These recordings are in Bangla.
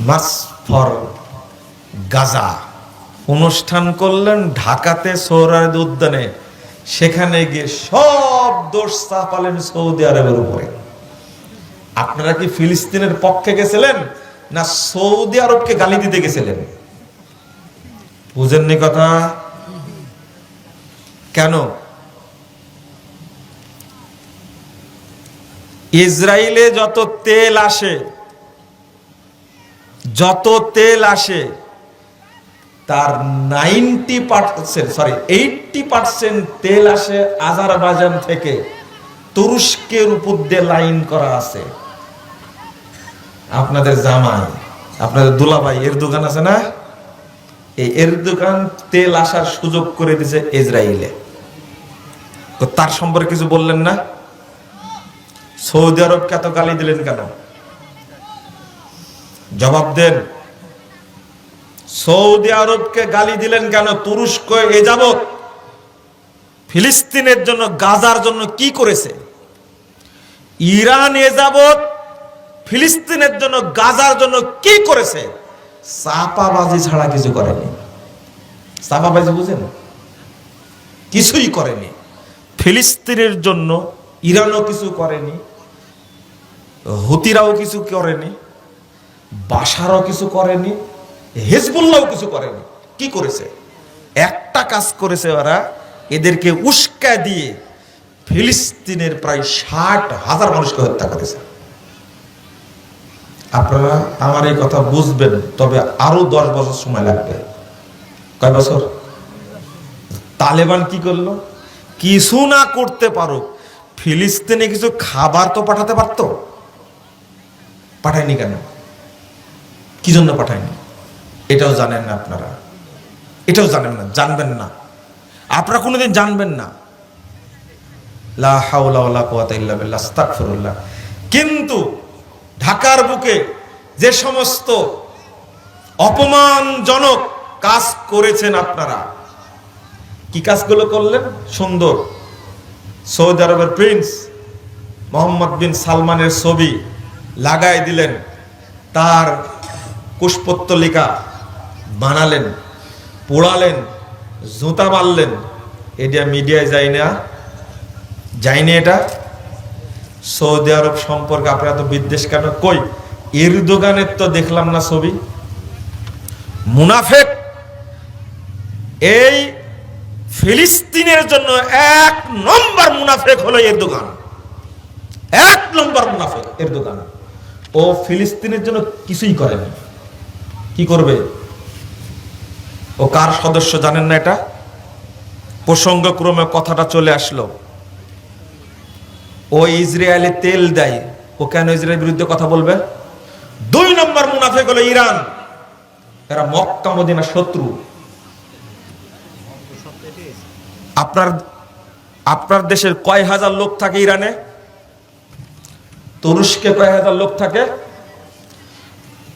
Mass for Gaza. অনুষ্ঠান করলেন ঢাকাতে সৌরাদ উদ্যানে। সেখানে গিয়ে সব দোষ চাপালেন সৌদি আরবের উপরে। আপনারা কি ফিলিস্তিনের পক্ষে গেছিলেন না সৌদি আরবকে গালি দিতে গেছিলেন? বুঝেননি কথা? কেন? ইসরায়েলে যত তেল আসে যত তেল আসে, তার ninety percent sorry eighty percent তেল আসে আজারবাইজান থেকে। তুরস্কের উপর দিয়ে লাইন করা আছে। আপনাদের জামাই, আপনাদের দুলাভাই, এর দোকান আছে না? এই এর দোকান তেল আসার সুযোগ করে দিছে ইসরায়েলে। তার সম্পর্কে কিছু বললেন না? সৌদি আরবকে এত গালি দিলেন কেন? জবাব দেন সৌদি আরবকে গালি দিলেন কেন? তুরস্ক এ যাবৎ ফিলিস্তিনের জন্য, গাজার জন্য কি করেছে? ইরান এ যাবৎ ফিলিস্তিনের জন্য, গাজার জন্য কি করেছে? চাপাবাজি ছাড়া কিছু করেনি। চাপাবাজি বুঝেন? কিছুই করেনি। ফিলিস্তিনের জন্য ইরানও কিছু করেনি, হুতিরাও কিছু করেনি। বাসারও কিছু করেনি, হেজবুল্লাহও কিছু করেনি। কি করেছে? একটা কাজ করেছে ওরা, এদেরকে উস্কা দিয়ে ফিলিস্তিনের প্রায় ষাট হাজার মানুষকে হত্যা করেছে। আপনারা আমার এই কথা বুঝবেন, তবে আরও দশ বছর সময় লাগবে। কয় বছর? তালেবান কি করল? কিছু না করতে পারো ফিলিস্তিনে কিছু খাবার তো পাঠাতে পারতো? পাঠায়নি কেন? কি জন্য পাঠায়নি এটাও জানেন না আপনারা। এটাও জানেন না, জানবেন না। আপনারা কোনোদিন জানবেন না। লা হাওলা বিল্লাহ কিন্তু ঢাকার বুকে যে সমস্ত অপমানজনক কাজ করেছেন আপনারা, কি কাজগুলো করলেন? সুন্দর। সৌদি আরবের প্রিন্স মোহাম্মদ বিন সালমানের ছবি লাগাই দিলেন, তার কুশপত্তলিকা বানালেন, পোড়ালেন, জুতা মারলেন। এটা মিডিয়ায় যায় না যায়নি এটা। সৌদি আরব সম্পর্কে আপনারা তো বিদ্বেষ কেন? কই, এরদোগানের তো দেখলাম না ছবি। মুনাফেক, এই ফিলিস্তিনের জন্য এক নম্বর মুনাফেক হলো এর দোকান এক নম্বর মুনাফেক এর দোকান ও ফিলিস্তিনের জন্য কিছুই করেনি। কি করবে? ও কার সদস্য জানেন না এটা? প্রসঙ্গক্রমে কথাটা চলে আসলো। ও ইসরায়েলে তেল দেয়। ও কেন ইসরায়েলের বিরুদ্ধে কথা বলবে? দুই নম্বর মুনাফেক হলো ইরান। এরা মক্কা মদিনা শত্রু। আপনার আপনার দেশের কয় হাজার লোক থাকে ইরানে? তুরস্কে কয় হাজার লোক থাকে?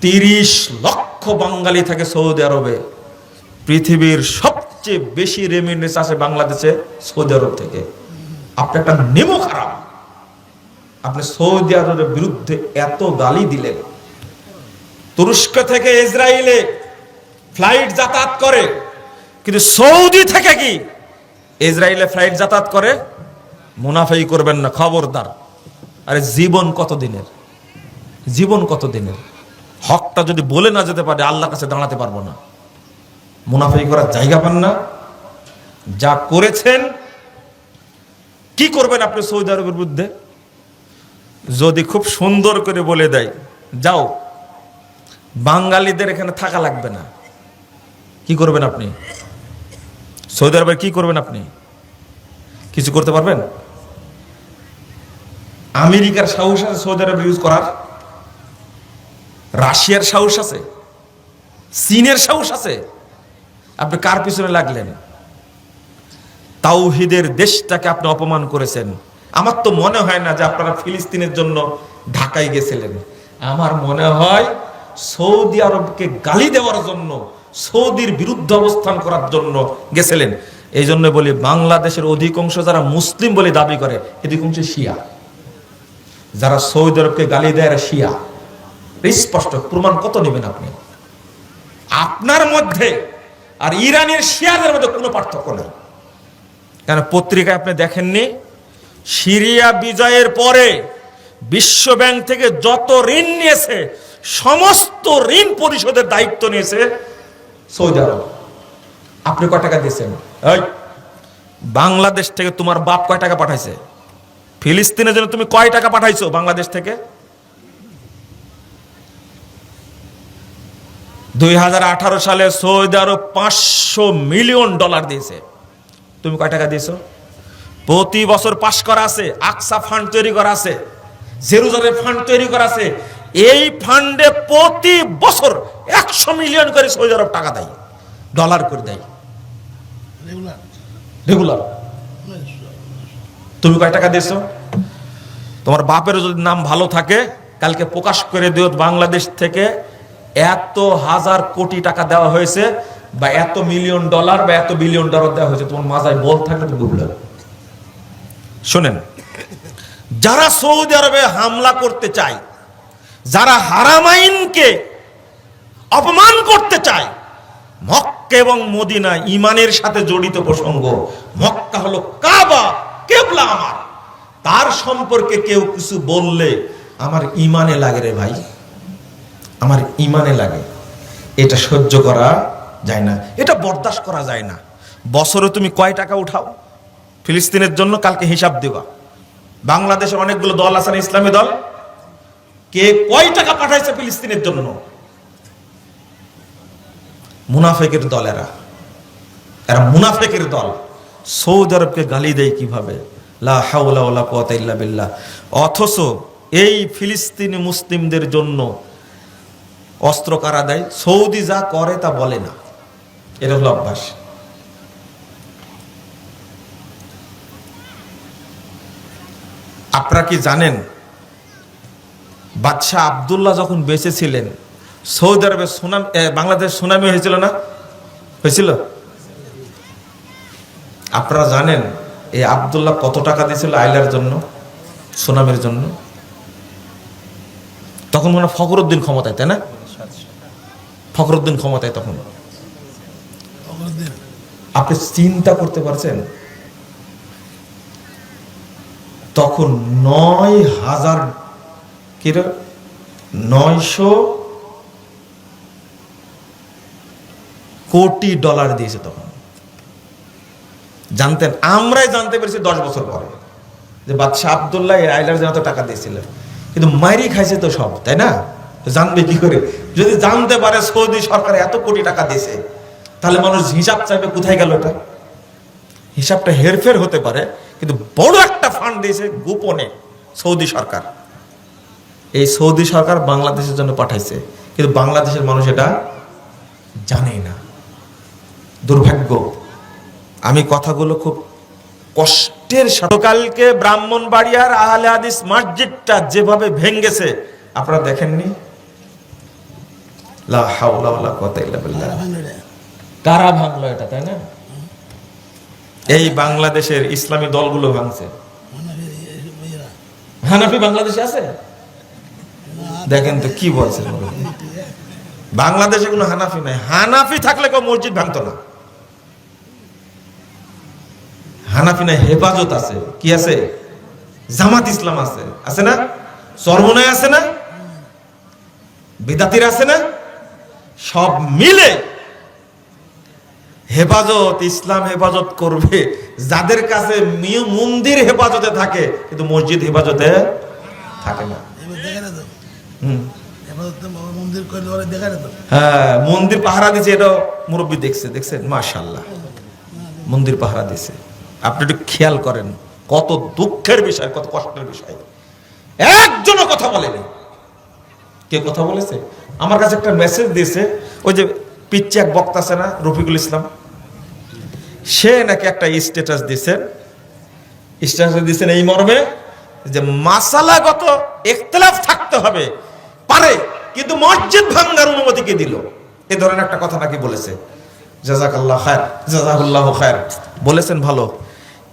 তিরিশ লক্ষ বাঙালি থাকে সৌদি আরবে। পৃথিবীর সবচেয়ে বেশি রেমিনেন্স আসে বাংলাদেশে, সৌদি আরব থেকে। আপনি একটা নেমো খারাপ। আপনি সৌদি আরবের বিরুদ্ধে এত গালি দিলেন। তুরস্ক থেকে ইসরায়েলে ফ্লাইট যাতায়াত করে, কিন্তু সৌদি থেকে কি ইসরায়েলে ফ্লাইট যাতায়াত করে? মুনাফাই করবেন না, খবরদার। আরে জীবন কত দিনের জীবন কত দিনের হকটা যদি বলে না যেতে পারে, আল্লাহর কাছে দাঁড়াতে পারব না। মুনাফাই করার জায়গা পান না। যা করেছেন, কি করবেন আপনি সৌদি আরবের বিরুদ্ধে? যদি খুব সুন্দর করে বলে দেয়, যাও। বাঙালিদের এখানে থাকা লাগবে না। কি করবেন আপনি? সৌদি আরবে কি করবেন আপনি? কিছু করতে পারবেন? আমেরিকার সাহস আছে সৌদি আরবে ইউজ করার। রাশিয়ার সাহস আছে? চীনের সাহস আছে? আপনি কার পিছনে লাগলেন? তাওহিদের দেশটাকে আপনি অপমান করেছেন। আমার তো মনে হয় না যে আপনারা ফিলিস্তিনের জন্য ঢাকায় গেছিলেন। আমার মনে হয় সৌদি আরবকে গালি দেওয়ার জন্য, সৌদির বিরুদ্ধে অবস্থান করার জন্য গেছিলেন। এই জন্য বলি, বাংলাদেশের অধিকাংশ যারা মুসলিম বলে দাবি করে অধিকাংশ শিয়া। যারা সৌদি আরবকে গালি দেয় শিয়া। স্পষ্ট, প্রমাণ কত নেবেন আপনি? আপনার মধ্যে আর ইরানের শিয়াদের মধ্যে কোনো পার্থক্য নেই। কেন, পত্রিকায় আপনি দেখেননি? সিরিয়া বিজয়ের পরে বিশ্ব ব্যাংক থেকে যত ঋণ নিয়েছে, সমস্ত ঋণ পরিশোধের দায়িত্ব নিয়েছে সৌদি আরব। আপনি কয় টাকা দিয়েছেন? এই, বাংলাদেশ থেকে তোমার বাপ কয় টাকা পাঠাইছে? ফিলিস্তিনের জন্য তুমি কয় টাকা পাঠাইছো বাংলাদেশ থেকে? দুই হাজার আঠারো সালে সৌদি আরব পাঁচশো মিলিয়ন ডলার দিয়েছে। তুমি কয় টাকা দিয়েছ? প্রতি বছর পাশ করা আছে আকসা ফান্ড তৈরি করা আছে জেরুজালের ফান্ড তৈরি করা আছে। এই ফান্ডে প্রতি বছর একশো মিলিয়ন করে সৌদি আরব টাকা দেয় ডলার করে দেয়। রেগুলার? রেগুলার। তুমি কয় টাকা দিয়েছ? তোমার বাপের যদি নাম ভালো থাকে কালকে প্রকাশ করে দিও বাংলাদেশ থেকে এত হাজার কোটি টাকা দেওয়া হয়েছে বা এত মিলিয়ন ডলার বা এত বিলিয়ন ডলার দেওয়া হয়েছে, তোমার মাথায় বল থাকলে তুমি বুঝলে শোনেন, যারা সৌদি আরবে হামলা করতে চায়, যারা হারামাইনকে অপমান করতে চায়, মক্কা এবং মদিনা ইমানের সাথে জড়িত প্রসঙ্গ, মক্কা হলো কাবা, কেবলা আমার। তার সম্পর্কে কেউ কিছু বললে আমার ইমানে লাগে রে ভাই। আমার ইমানে লাগে। এটা সহ্য করা যায় না। এটা বরদাস্ত করা যায় না। বছরে তুমি কয় টাকা উঠাও? ফিলিস্তিনের জন্য কালকে হিসাব দেবা বাংলাদেশের অনেকগুলো দল আছে না, ইসলামী দল? কে কয় টাকা পাঠাইছে ফিলিস্তিনের জন্য? মুনাফেকের দল এরা এরা মুনাফেকের দল। সৌদি আরবকে গালি দেয় কীভাবে? অথচ এই ফিলিস্তিনি মুসলিমদের জন্য অস্ত্র কারা দেয়? সৌদি যা করে তা বলে না। এটা হলো অভ্যাস। আপনারা কি জানেন, বাদশাহ আবদুল্লাহ যখন বেঁচে ছিলেন সৌদি আরবে সুনামি বাংলাদেশ সুনামি হয়েছিল না? হয়েছিল? আপনারা জানেন, এই আবদুল্লাহ কত টাকা দিয়েছিল আইলার জন্য, সুনামের জন্য? তখন মনে ফখরুদ্দিন ক্ষমতায়, তাই না? ফখরুদ্দিন ক্ষমতায় তখন। আপনি চিন্তা করতে পারছেন? তখন নয় হাজার কিরা? নয়শো কোটি ডলার দিয়েছে তখন। জানতেন আমরাই জানতে পেরেছি দশ বছর পরে যে বাদশাহ আবদুল্লাহ এই আইলার জন্য টাকা দিয়েছিলেন। কিন্তু মাইরি খাইছে তো সব তাই না? জানবে কি করে? যদি জানতে পারে সৌদি সরকার এত কোটি টাকা দিয়েছে, তাহলে মানুষ হিসাব চাইবে কোথায় গেল এটা? হিসাবটা হেরফের হতে পারে, কিন্তু বড় একটা ফান্ড দিয়েছে গোপনে সৌদি সরকার। এই সৌদি সরকার বাংলাদেশের জন্য পাঠাইছে, কিন্তু বাংলাদেশের মানুষ এটা জানেই না। দুর্ভাগ্য, আমি কথাগুলো খুব কষ্টের সাথে কালকে ব্রাহ্মণবাড়িয়ার আহলে হাদিস মসজিদটা যেভাবে ভেঙ্গেছে আপনারা দেখেননি? লা হাওলা ওয়ালা কুওয়াতা ইল্লা বিল্লাহ। কারা ভাঙলো এটা তাই না? এই বাংলাদেশের ইসলামী দলগুলো ভাঙছে। হানাফি বাংলাদেশে আছে? দেখেন তো কি বলছে বাংলাদেশে কোনো হানাফি নাই। হানাফি থাকলে কেউ মসজিদ ভাঙতো না। হানাফি নাই হেফাজত আছে। কি আছে? জামাত ইসলাম আছে। আছে না? সর্বনয় আছে না? বিদাতির আছে না? সব মিলে হেফাজত ইসলাম হেফাজত করবে। যাদের কাছে মন্দির হেফাজতে থাকে কিন্তু মসজিদ হেফাজতে থাকে না। হ্যাঁ মন্দির পাহারা দিছে এটাও মুরব্বী দেখছে দেখছেন? মাশাল্লাহ মন্দির পাহারা দিছে। আপনি একটু খেয়াল করেন কত দুঃখের বিষয় কত কষ্টের বিষয়। একজনও কথা বলেনি। কে কথা বলেছে? আমার কাছে একটা মেসেজ দিয়েছে, ওই যে পিচ্ছে এক বক্তা আছে না, রফিকুল ইসলাম, সে নাকি একটা স্ট্যাটাস দিছেন স্ট্যাটাস দিছেন এই মর্মে যে মাসালাগত ইখতিলাফ থাকতে হবে। পারে, কিন্তু মসজিদ ভাঙ্গার অনুমতি কে দিল? এ ধরনের একটা কথা নাকি বলেছে। জাজাকাল্লাহ খায়ের জাজাকুল্লাহ খায়ের। বলেছেন ভালো,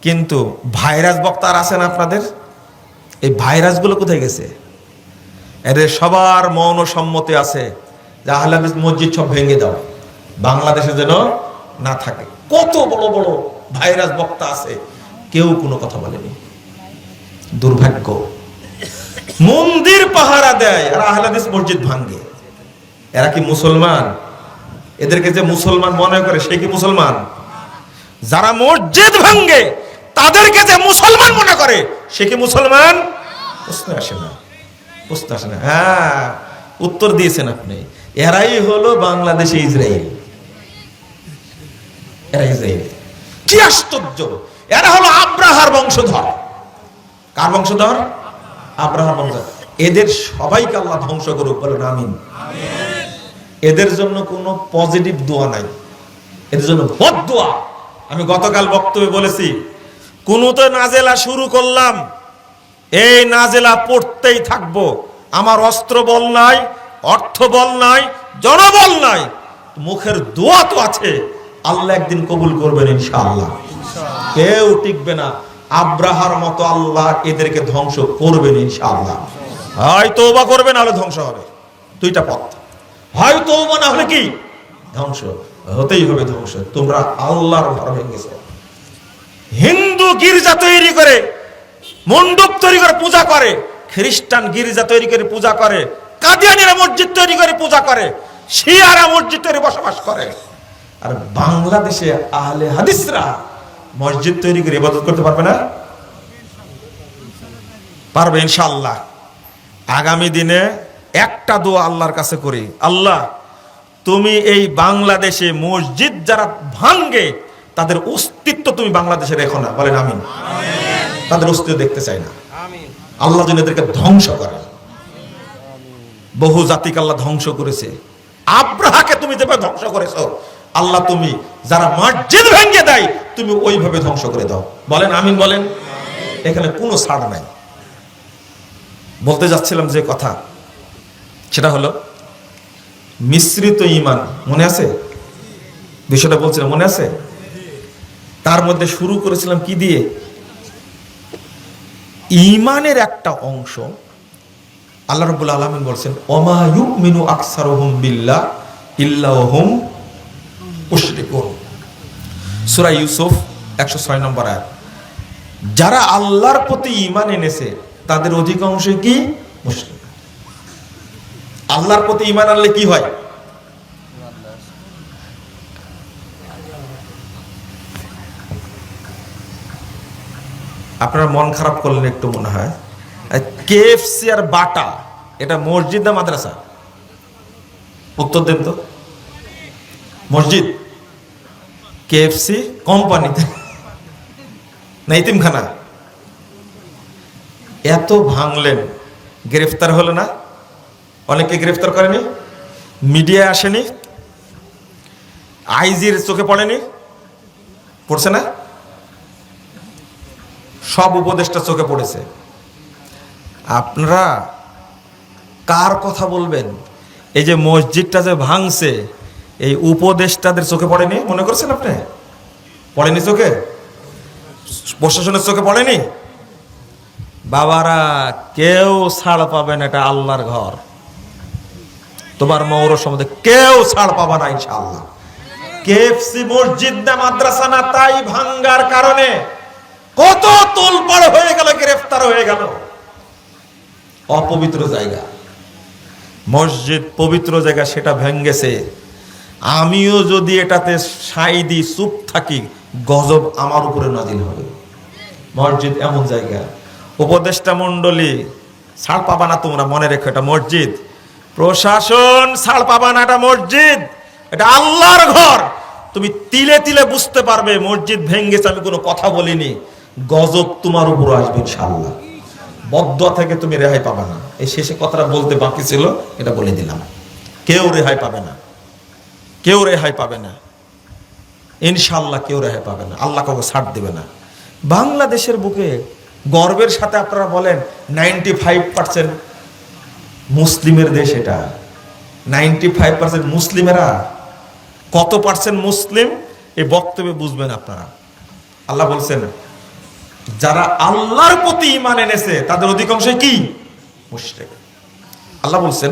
কিন্তু ভাইরাস বক্তা আর আছেন আপনাদের? এই ভাইরাসগুলো কোথায় গেছে? এদের সবার মৌন সম্মতি আছে যে আহলাদিস মসজিদ সব ভেঙে দাও। বাংলাদেশে যেন না থাকে। কত বড় বড় ভাইরাস বক্তা আছে, কেউ কোনো কথা বলেনি। দুর্ভাগ্য। মন্দির পাহারা দেয় আর আহলাদিস মসজিদ ভাঙ্গে এরা কি মুসলমান? এদেরকে যে মুসলমান মনে করে, সে কি মুসলমান? যারা মসজিদ ভাঙ্গে তাদেরকে যে মুসলমান মনে করে, সে কি মুসলমান? প্রশ্ন আসে না। প্রশ্ন আসে না। হ্যাঁ উত্তর দিয়েছেন আপনি। এরাই হলো বাংলাদেশে ইসরায়েল। এরা ইসরায়েল। কি আশ্চর্য! এরা হলো আব্রাহার বংশধর। কার বংশধর? আব্রাহার বংশধর। এদের সবাইকে আল্লাহ ধ্বংস করুক, বলেন আমিন। এদের জন্য কোনো পজিটিভ দোয়া নাই। এদের জন্য বদ দোয়া। আমি গতকাল বক্তব্যে বলেছি কোন তো নাজেলা শুরু করলাম এই নাজেলা পড়তেই থাকব। আমার অস্ত্র বল নাই, অর্থ বল নাই, জনবল নাই। মুখের দোয়া তো আছে। আল্লাহ একদিন কবুল করবেন ইনশাআল্লাহ। কেউ টিকবে না। আব্রাহার মতো আল্লাহ এদেরকে ধ্বংস করবেন ইনশাআল্লাহ। হয় তওবা করবে না হলে ধ্বংস হবে। দুইটা পথ। হয় তওবা না হলে কি? ধ্বংস। হতেই হবে ধ্বংস। তোমরা আল্লাহর ঘর ভেঙেছো হিন্দু গির্জা তৈরি করে মণ্ডপ তৈরি করে পূজা করে, খ্রিস্টান গির্জা তৈরি করে পূজা করে, কাদিয়ানিরা মসজিদ তৈরি করে পূজা করে, শিয়ারা মসজিদ তৈরি বসবাস করে। আর বাংলাদেশে আহলে হাদিসরা মসজিদ তৈরি করে ইবাদত করতে পারবে না? পারবে ইনশাআল্লাহ। আগামী দিনে একটা দোয়া আল্লাহর কাছে করি, আল্লাহ, তুমি এই বাংলাদেশে মসজিদ যারা ভাঙ্গে, তাদের অস্তিত্ব তুমি বাংলাদেশে রেখো না। বলেন আমিন। তাদের অস্তিত্ব দেখতে চাই না। আল্লাহ যেন এদেরকে ধ্বংস করে। বহু জাতিকে আল্লাহ ধ্বংস করেছে। আব্রাহাকে তুমি যেভাবে ধ্বংস করেছ, আল্লাহ তুমি যারা মসজিদ ভেঙে দেয়, তুমি ওইভাবে ধ্বংস করে দাও। বলেন, আমিন বলেন? এখানে কোনো ছাড় নাই। বলতে যাচ্ছিলাম যে কথা, সেটা হলো, মিশ্রিত ইমান মনে আছে? বিষয়টা বলছিলাম, মনে আছে? তার মধ্যে শুরু করেছিলাম কি দিয়ে? ইমানের একটা অংশ, আল্লাহ রব্বুল আলমিন বলছেন, ওমা ইউমিনু আকসারহুম বিল্লাহ ইল্লাহুম মুশরিকুন। সূরা ইউসুফ 106 নম্বর আয়াত। যারা আল্লাহর প্রতি ঈমান এনেছে, তাদের অধিকাংশই কি? মুশরিক। আল্লাহর প্রতি ইমান আনলে কি হয়? আপনার মন খারাপ করলেন একটু মনে হয়। কেএফসি আর বাটা, এটা মসজিদ না মাদ্রাসা? উত্তর দেন তো। মসজিদ? কেএফসি কোম্পানিতে। না, ইতিমখানা। এত ভাঙলেন। গ্রেফতার হলো না? অনেকে গ্রেফতার করেনি? মিডিয়ায় আসেনি? আইজির চোখে পড়েনি? পড়ছে না? সব উপদেশটা চোখে পড়েছে। আপনারা কার কথা বলবেন? এই যে মসজিদটা যে ভাঙছে, এই উপদেশটাদের চোখে পড়েনি? মনে করছেন আপনি? পড়েনি চোখে? প্রশাসনের চোখে পড়েনি? বাবারা, কেউ ছাড় পাবেন এটা আল্লাহর ঘর। তোমার মৌর সম্বন্ধে কেউ ছাড় পাবা না ইনশাআল্লাহ। কেএফসি মসজিদ না, মাদ্রাসা না, তাই ভাঙ্গার কারণে তোলপাড় হয়ে গেল, গ্রেফতার হয়ে গেল। অপবিত্র জায়গা। মসজিদ পবিত্র জায়গা, সেটা ভেঙ্গেছে। আমিও যদি এটাতে সাই দিই, চুপ থাকি, গজব আমার উপরে নাজিল হবে। মসজিদ এমন জায়গা। উপদেষ্টা মণ্ডলী, ছাড় পাবা না তোমরা, মনে রেখো, এটা মসজিদ। প্রশাসন, ছাড় পাবা না, এটা মসজিদ। এটা আল্লাহর ঘর। তুমি তিলে তিলে বুঝতে পারবে, মসজিদ ভেঙ্গেছে, আমি কোনো কথা বলিনি। গজব তোমার উপর আসবে ইনশাআল্লাহ। বদ্ধ থেকে তুমি রেহাই পাবে না। এই শেষে কথাটা বলতে বাকি ছিল, এটা বলে দিলাম। কেউ রেহাই পাবে না। কেউ রেহাই পাবে না। ইনশাল্লাহ কেউ রেহাই পাবে না। আল্লাহ কাউকে ছাড় দেবে না। বাংলাদেশের বুকে গর্বের সাথে আপনারা বলেন নাইনটি ফাইভ পার্সেন্ট মুসলিমের দেশ এটা। নাইনটি ফাইভ পার্সেন্ট মুসলিমেরা কত পার্সেন্ট মুসলিম? এই বক্তব্যে বুঝবেন আপনারা। আল্লাহ বলছেন যারা আল্লাহর প্রতি ইমান এনেছে, তাদের অধিকাংশই কি? মুশরিক। আল্লাহ বলছেন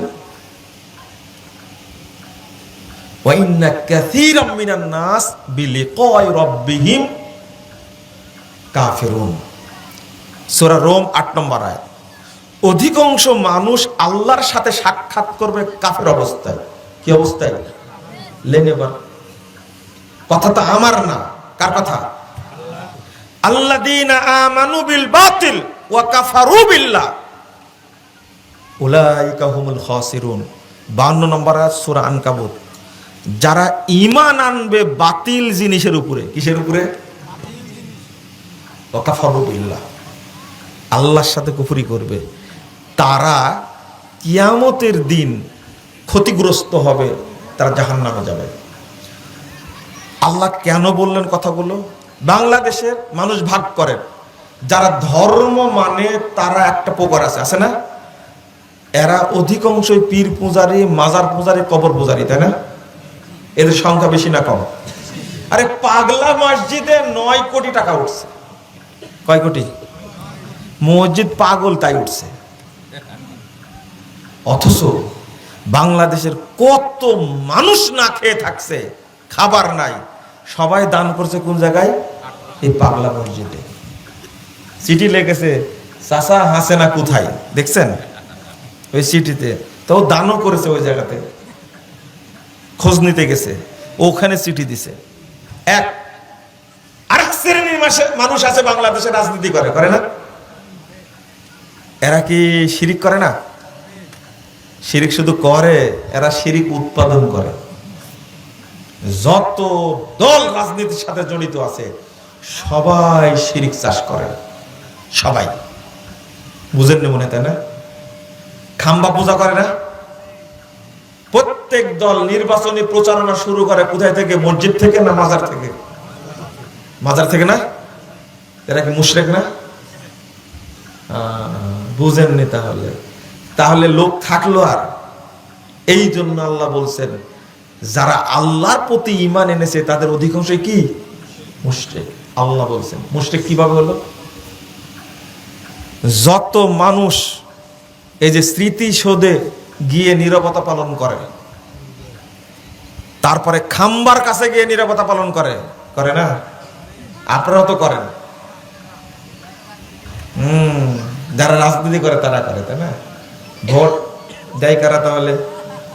রোম 8 নম্বর আয়াত। অধিকাংশ মানুষ আল্লাহর সাথে সাক্ষাৎ করবে কাফের অবস্থায়। কি অবস্থায়? লেনেবার কথা তো আমার না, কার কথা? বিল বাতিল ওয়া কাফারু বিল্লাহ। উলাইকা হুমুল খাসিরুন। 52 নম্বর যারা ঈমান আনবে বাতিল জিনিসের উপরে, কিসের উপরে? আল্লাহর সাথে কুফরি করবে। তারা কিয়ামতের দিন ক্ষতিগ্রস্ত হবে, তারা জাহান্নামে যাবে। আল্লাহ কেন বললেন কথাগুলো? বাংলাদেশের মানুষ ভাগ করেন যারা ধর্ম মানে তারা একটা প্রকার আছে আছে না? এরা অধিকাংশই পীর পূজারি, মাজার পূজারি, কবর পূজারি, তাই না? এদের সংখ্যা বেশি না কম। আরে পাগলা মসজিদে নয় কোটি টাকা উঠছে। কয় কোটি? মসজিদ পাগল তাই উঠছে। অথচ বাংলাদেশের কত মানুষ না খেয়ে থাকছে, খাবার নাই। সবাই দান করছে কোন জায়গায়? এই পাগলা মসজিদে। চিঠি লেগেছে চাষা হাসে না কোথায়? দেখছেন? ওই চিঠিতে তো দানও করেছে ওই জায়গাতে। খোঁজ নিতে গেছে। ওখানে চিঠি দিছে। এক। আরেক শ্রেণির মানুষ আছে বাংলাদেশে রাজনীতি করে করে না? এরা কি শিরিক করে না? শিরিক শুধু করে, এরা শিরিক উৎপাদন করে। যত দল রাজনীতির সাথে জড়িত আছে, সবাই শিরিক চাষ করে। সবাই। বুঝেননি মনে তাই না? খাম্বা পূজা করে না? প্রত্যেক দল নির্বাচনী প্রচারণা শুরু করে কোথায় থেকে? মসজিদ থেকে না মাজার থেকে? মাজার থেকে না? এরা কি মুশরেক না? বুঝেননি তাহলে। তাহলে লোক থাকল আর। এই জন্য আল্লাহ বলছেন যারা আল্লাহর প্রতি ইমান এনেছে, তাদের অধিকাংশ কি? মুশরিক। আল্লাহ বলছেন, মুশরিক কীভাবে হলো? যত মানুষ এই যে স্মৃতিসৌধে গিয়ে নিরবতা পালন করে, তারপরে খাম্বার কাছে গিয়ে নিরবতা পালন করে করে না? আপনারাও তো করেন। হুম, যারা রাজনীতি করে তারা করে, তাই না? ভোট দেয় কারা তাহলে?